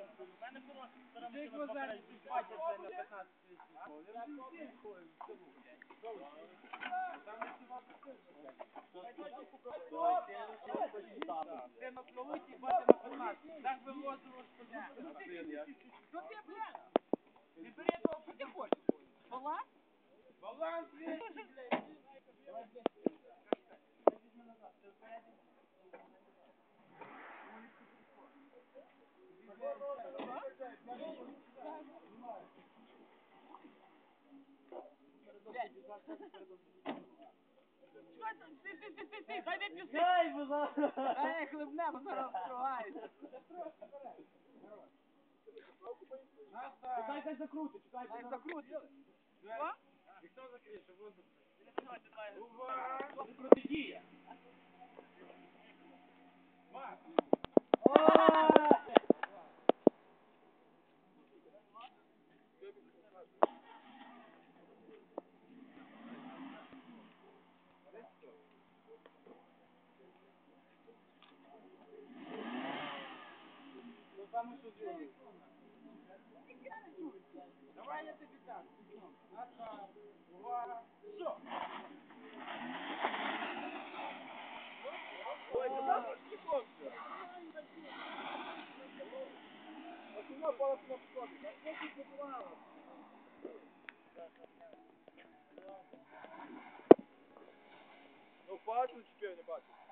У мене порог Баланс, блядь. Що там? Ти, ти, ти, ти, ти, хай не пішли. Дай, будь ласка. Ай, хлебне, бо зараз встругається. Чекай, хай закрути, чекай. Хай закрути. Що? Ніхто закриє, що воздух. Увага! Протидія! там еще делают. Давай я тебе так. Одна, два, все. Ой, ты там не помнишь? Почему палец на входе? Как я тебе плавал? Ну, бачу, чи не бачу?